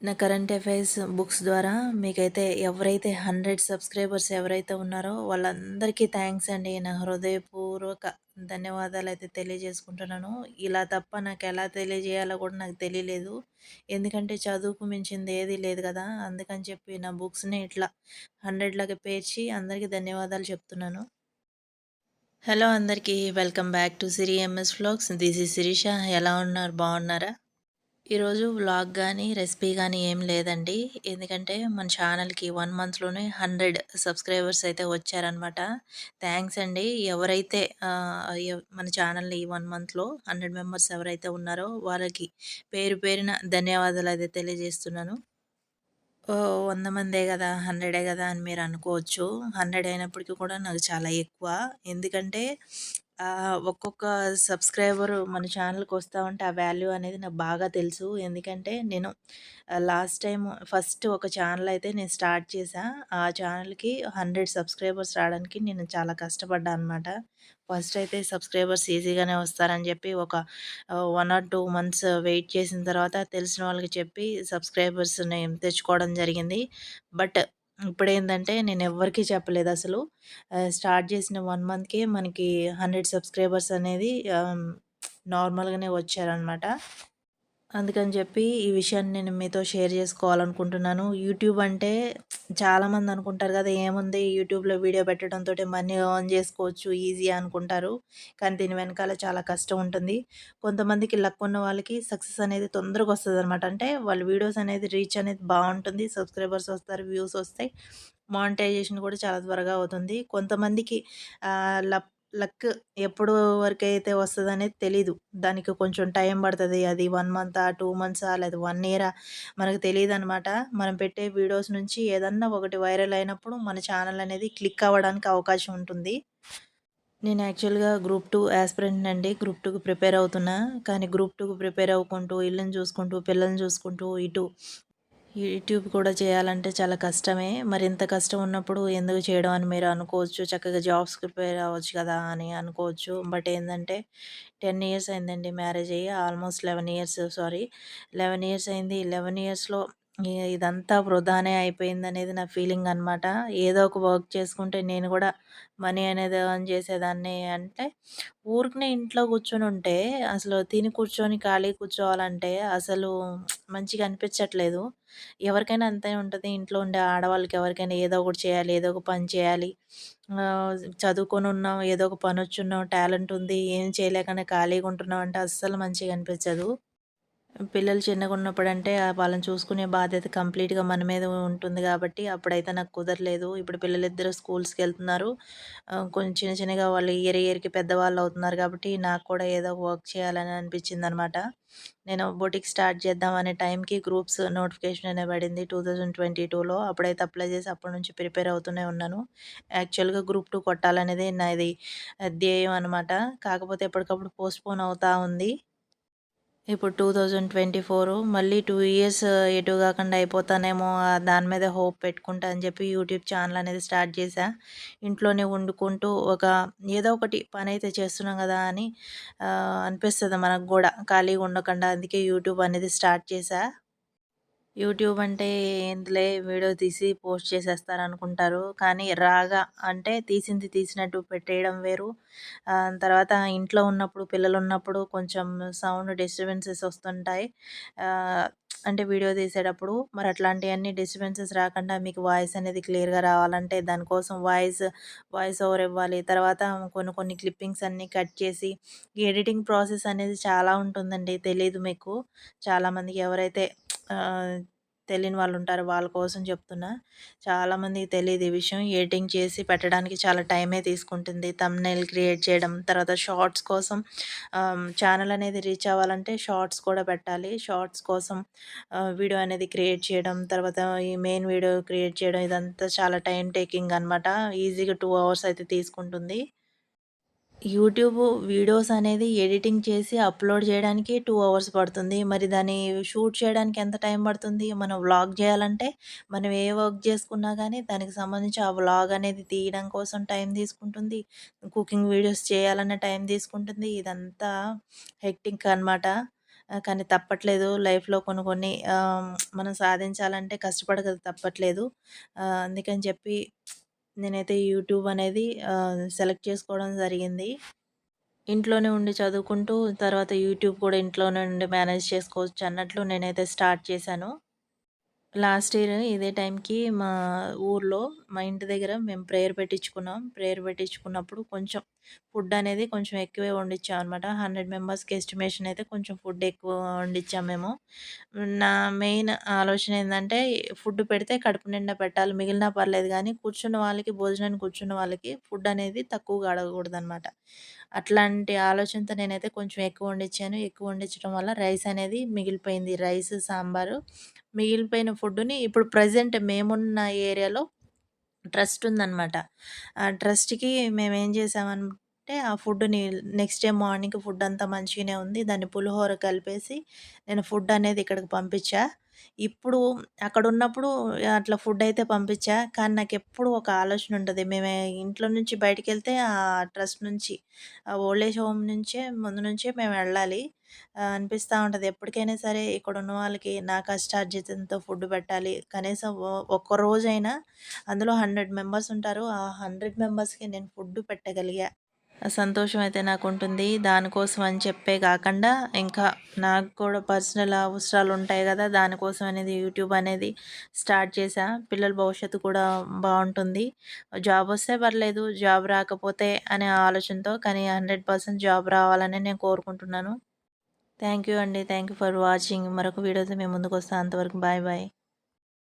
నా current affairs books ద్వారా మీకైతే ఎవరైతే హండ్రెడ్ సబ్స్క్రైబర్స్ ఎవరైతే ఉన్నారో వాళ్ళందరికీ థ్యాంక్స్ అండి. నా హృదయపూర్వక ధన్యవాదాలు అయితే తెలియజేసుకుంటున్నాను. ఇలా తప్ప నాకు ఎలా తెలియజేయాలో కూడా నాకు తెలియలేదు. ఎందుకంటే చదువుకు మించింది ఏది లేదు కదా. అందుకని చెప్పి నా బుక్స్ని ఇట్లా హండ్రెడ్లాగా పేర్చి అందరికీ ధన్యవాదాలు చెప్తున్నాను. హలో అందరికీ welcome back to Siri MS vlogs this ఈ శిరీష. ఎలా ఉన్నారు? బాగున్నారా? ఈరోజు వ్లాగ్ కానీ రెసిపీ కానీ ఏం లేదండి. ఎందుకంటే మన ఛానల్కి వన్ మంత్లోనే హండ్రెడ్ సబ్స్క్రైబర్స్ అయితే వచ్చారనమాట థ్యాంక్స్ అండి. ఎవరైతే మన ఛానల్ని ఈ వన్ మంత్లో హండ్రెడ్ మెంబర్స్ ఎవరైతే ఉన్నారో వాళ్ళకి పేరు పేరున ధన్యవాదాలు అయితే తెలియజేస్తున్నాను. వంద మందే కదా హండ్రెడే కదా అని మీరు అనుకోవచ్చు. హండ్రెడ్ అయినప్పటికీ కూడా నాకు చాలా ఎక్కువ. ఎందుకంటే ఒక్కొక్క సబ్స్క్రైబర్ మన ఛానల్కి వస్తూ ఉంటే ఆ వాల్యూ అనేది నాకు బాగా తెలుసు. ఎందుకంటే నేను లాస్ట్ టైం ఫస్ట్ ఒక ఛానల్ అయితే నేను స్టార్ట్ చేశా. ఆ ఛానల్కి హండ్రెడ్ సబ్స్క్రైబర్స్ రావడానికి నేను చాలా కష్టపడ్డా అనమాట ఫస్ట్ అయితే సబ్స్క్రైబర్స్ ఈజీగానే వస్తారని చెప్పి ఒక one or two months wait చేసిన తర్వాత తెలిసిన వాళ్ళకి చెప్పి సబ్స్క్రైబర్స్ని తెచ్చుకోవడం జరిగింది. బట్ ఇప్పుడేందంటే నేను ఎవ్వరికీ చెప్పలేదు అసలు స్టార్ట్ చేసిన వన్ మంత్‌కే మనకి హండ్రెడ్ సబ్స్క్రైబర్స్ అనేది నార్మల్‌గానే వచ్చారనమాట. అందుకని చెప్పి ఈ విషయాన్ని నేను మీతో షేర్ చేసుకోవాలనుకుంటున్నాను. యూట్యూబ్ అంటే చాలామంది అనుకుంటారు కదా! ఏముంది యూట్యూబ్‌లో వీడియో పెట్టడంతో మనీ ఆన్ చేసుకోవచ్చు ఈజీ అనుకుంటారు. కానీ దీని వెనకాల చాలా కష్టం ఉంటుంది. కొంతమందికి లక్ ఉన్న వాళ్ళకి సక్సెస్ అనేది తొందరగా వస్తుంది అనమాట అంటే వాళ్ళ వీడియోస్ అనేది రీచ్ అనేది బాగుంటుంది సబ్స్క్రైబర్స్ వస్తారు, వ్యూస్ వస్తాయి. మానిటైజేషన్ కూడా చాలా త్వరగా అవుతుంది. కొంతమందికి లక్ లక్ ఎప్పుడు వరకు అయితే వస్తుంది అనేది తెలీదు. దానికి కొంచెం టైం పడుతుంది అది వన్ మంతా, టూ మంత్సా లేదా వన్ ఇయరా మనకు తెలియదు అనమాట మనం పెట్టే వీడియోస్ నుంచి ఏదన్నా ఒకటి వైరల్ అయినప్పుడు మన ఛానల్ అనేది క్లిక్ అవ్వడానికి అవకాశం ఉంటుంది. నేను యాక్చువల్‌గా గ్రూప్ టూ యాస్పిరెంట్ అండి. గ్రూప్ టూకి ప్రిపేర్ అవుతున్నా. కానీ గ్రూప్ టూకి ప్రిపేర్ అవ్వకుంటూ ఇల్లుని చూసుకుంటూ, పిల్లల్ని చూసుకుంటూ, ఇటు యూట్యూబ్ కూడా చేయాలంటే చాలా కష్టమే. మరి ఇంత కష్టం ఉన్నప్పుడు ఎందుకు చేయడం అని మీరు అనుకోవచ్చు. చక్కగా జాబ్స్ ప్రిపేర్ అవ్వచ్చు కదా అని అనుకోవచ్చు. బట్ ఏంటంటే టెన్ ఇయర్స్ అయిందండి మ్యారేజ్ అయ్యి almost eleven years sorry eleven years అయింది. లెవెన్ ఇయర్స్లో ఇదంతా వృధానే అయిపోయింది అనేది నా ఫీలింగ్ అనమాట ఏదో ఒక వర్క్ చేసుకుంటే నేను కూడా మనీ అనేది ఎర్న్ చేసేదాన్ని అంటే ఊరికనే ఇంట్లో కూర్చొని ఉంటే అసలు తిని కూర్చొని ఖాళీ కూర్చోవాలంటే అసలు మంచిగా అనిపించట్లేదు. ఎవరికైనా అంతే ఉంటుంది. ఇంట్లో ఉండే ఆడవాళ్ళకి ఎవరికైనా ఏదో ఒకటి చేయాలి ఏదో ఒక పని చేయాలి. చదువుకొని ఉన్నాం ఏదో ఒక పని వచ్చున్నాం టాలెంట్ ఉంది ఏం చేయలేకనే ఖాళీగా ఉంటున్నాం అంటే అస్సలు మంచిగా అనిపించదు. పిల్లలు చిన్నగా ఉన్నప్పుడు అంటే వాళ్ళని చూసుకునే బాధ్యత కంప్లీట్గా మన మీద ఉంటుంది కాబట్టి అప్పుడైతే నాకు కుదరలేదు. ఇప్పుడు పిల్లలిద్దరూ స్కూల్స్కి వెళ్తున్నారు. కొంచెం చిన్న చిన్నగా వాళ్ళు ఇయర్ ఇయర్కి పెద్దవాళ్ళు అవుతున్నారు కాబట్టి నాకు కూడా ఏదో వర్క్ చేయాలని అనిపించింది అనమాట నేను బొటిక్ స్టార్ట్ చేద్దాం అనే టైంకి గ్రూప్స్ నోటిఫికేషన్ అనేది పడింది టూ థౌజండ్ ట్వంటీ టూలో. అప్పుడైతే అప్లై చేసి అప్పటి నుంచి ప్రిపేర్ అవుతూనే ఉన్నాను. యాక్చువల్గా గ్రూప్ టూ కొట్టాలనేది నాది ధ్యేయం అనమాట కాకపోతే ఎప్పటికప్పుడు పోస్ట్పోన్ అవుతూ ఉంది. ఇప్పుడు టూ థౌజండ్ ట్వంటీ ఫోరు మళ్ళీ టూ ఇయర్స్ ఎటు కాకుండా అయిపోతానేమో దాని మీద హోప్ పెట్టుకుంటా అని చెప్పి యూట్యూబ్ ఛానల్ అనేది స్టార్ట్ చేశా. ఇంట్లోనే వండుకుంటూ ఒక ఏదో ఒకటి పని అయితే చేస్తున్నాం కదా అని అనిపిస్తుంది మనకు కూడా. ఖాళీగా ఉండకుండా అందుకే యూట్యూబ్ అనేది స్టార్ట్ చేశా. యూట్యూబ్ అంటే ఏందిలే వీడియో తీసి పోస్ట్ చేసేస్తారు అనుకుంటారు కానీ రాగా అంటే తీసింది తీసినట్టు పెట్టేయడం వేరు. తర్వాత ఇంట్లో ఉన్నప్పుడు పిల్లలు ఉన్నప్పుడు కొంచెం సౌండ్ డిస్టర్బెన్సెస్ వస్తుంటాయి. అంటే వీడియో తీసేటప్పుడు మరి అట్లాంటివన్నీ డిస్టర్బెన్సెస్ రాకుండా మీకు వాయిస్ అనేది క్లియర్గా రావాలంటే దానికోసం వాయిస్ వాయిస్ ఓవర్ ఇవ్వాలి. తర్వాత కొన్ని కొన్ని క్లిప్పింగ్స్ అన్నీ కట్ చేసి ఎడిటింగ్ ప్రాసెస్ అనేది చాలా ఉంటుందండి. తెలియదు మీకు. చాలామందికి ఎవరైతే తెలియని వాళ్ళు ఉంటారు వాళ్ళ కోసం చెప్తున్నా. చాలామందికి తెలియదు ఈ విషయం. ఎడిటింగ్ చేసి పెట్టడానికి చాలా టైమే తీసుకుంటుంది. తమ్నైల్ క్రియేట్ చేయడం తర్వాత షార్ట్స్ కోసం ఛానల్ అనేది రీచ్ అవ్వాలంటే షార్ట్స్ కూడా పెట్టాలి. షార్ట్స్ కోసం వీడియో అనేది క్రియేట్ చేయడం తర్వాత ఈ మెయిన్ వీడియో క్రియేట్ చేయడం ఇదంతా చాలా టైం టేకింగ్ అనమాట ఈజీగా టూ అవర్స్ అయితే తీసుకుంటుంది. యూట్యూబ్ వీడియోస్ అనేది ఎడిటింగ్ చేసి అప్లోడ్ చేయడానికి టూ అవర్స్ పడుతుంది. మరి దాన్ని షూట్ చేయడానికి ఎంత టైం పడుతుంది? మనం వ్లాగ్ చేయాలంటే మనం ఏ వర్క్ చేసుకున్నా కానీ దానికి సంబంధించి ఆ వ్లాగ్ అనేది తీయడం కోసం టైం తీసుకుంటుంది. కుకింగ్ వీడియోస్ చేయాలన్న టైం తీసుకుంటుంది. ఇదంతా హెక్టింగ్ అనమాట కానీ తప్పట్లేదు. లైఫ్‌లో కొన్ని కొన్ని మనం సాధించాలంటే కష్టపడక తప్పట్లేదు. అందుకని చెప్పి నేనైతే యూట్యూబ్ అనేది సెలెక్ట్ చేసుకోవడం జరిగింది. ఇంట్లోనే ఉండి చదువుకుంటూ తర్వాత యూట్యూబ్ కూడా ఇంట్లోనే ఉండి మేనేజ్ చేసుకోవచ్చు అన్నట్లు నేనైతే స్టార్ట్ చేశాను. లాస్ట్ ఇయర్ ఇదే టైంకి మా ఊర్లో మా ఇంటి దగ్గర మేము ప్రేయర్ పెట్టించుకున్నాం. ప్రేయర్ పెట్టించుకున్నప్పుడు కొంచెం ఫుడ్ అనేది కొంచెం ఎక్కువే వండించామనమాట. 100 మెంబర్స్‌కి ఎస్టిమేషన్ అయితే కొంచెం ఫుడ్ ఎక్కువ వండించాం మేము. నా మెయిన్ ఆలోచన ఏంటంటే ఫుడ్ పెడితే కడుపు నిండా పెట్టాలి. మిగిలినా పర్లేదు కానీ కూర్చున్న వాళ్ళకి భోజనానికి కూర్చున్న వాళ్ళకి ఫుడ్ అనేది తక్కువగా అడగకూడదనమాట. అట్లాంటి ఆలోచనతో నేనైతే కొంచెం ఎక్కువ వండించాను. ఎక్కువ వండించడం వల్ల రైస్ అనేది మిగిలిపోయింది. రైస్, సాంబారు మిగిలిపోయిన ఫుడ్‌ని ఇప్పుడు ప్రజెంట్ మేమున్న ఏరియాలో ట్రస్ట్ ఉందన్నమాట ఆ ట్రస్ట్‌కి మేము ఏం చేసామంటే ఆ ఫుడ్‌ని నెక్స్ట్ డే మార్నింగ్ ఫుడ్ అంతా మంచిగానే ఉంది. దాన్ని పులిహోర కలిపేసి నేను ఫుడ్ అనేది ఇక్కడికి పంపించా. ఇప్పుడు అక్కడున్నప్పుడు అట్లా ఫుడ్ అయితే పంపించా. కానీ నాకు ఎప్పుడు ఒక ఆలోచన ఉంటుంది మేము ఇంట్లో నుంచి బయటికెళ్తే ఆ ట్రస్ట్ నుంచి ఆ ఓల్డ్ ఏజ్ హోమ్ నుంచే ముందు నుంచే మేము వెళ్ళాలి. అనిపిస్తూ ఉంటుంది ఎప్పటికైనా సరే ఇక్కడున్న వాళ్ళకి నా కష్టార్జితంతో ఫుడ్ పెట్టాలి. కనీసం ఒక్క రోజైనా అందులో 100 మెంబర్స్ ఉంటారు. ఆ 100 మెంబర్స్‌కి నేను ఫుడ్ పెట్టగలిగా. సంతోషం అయితే నాకు ఉంటుంది దానికోసం అని చెప్పే కాకుండా ఇంకా నాకు కూడా పర్సనల్ అవసరాలు ఉంటాయి కదా దానికోసం అనేది యూట్యూబ్ అనేది స్టార్ట్ చేశా. పిల్లల భవిష్యత్తు కూడా బాగుంటుంది జాబ్ వస్తే పర్లేదు. జాబ్ రాకపోతే అనే ఆలోచనతో కానీ 100% జాబ్ రావాలని నేను కోరుకుంటున్నాను. థ్యాంక్ యూ అండి. Thank you for watching. మరొక వీడియోతో మేము ముందుకు ముందుకొస్తా. అంతవరకు బాయ్ బాయ్.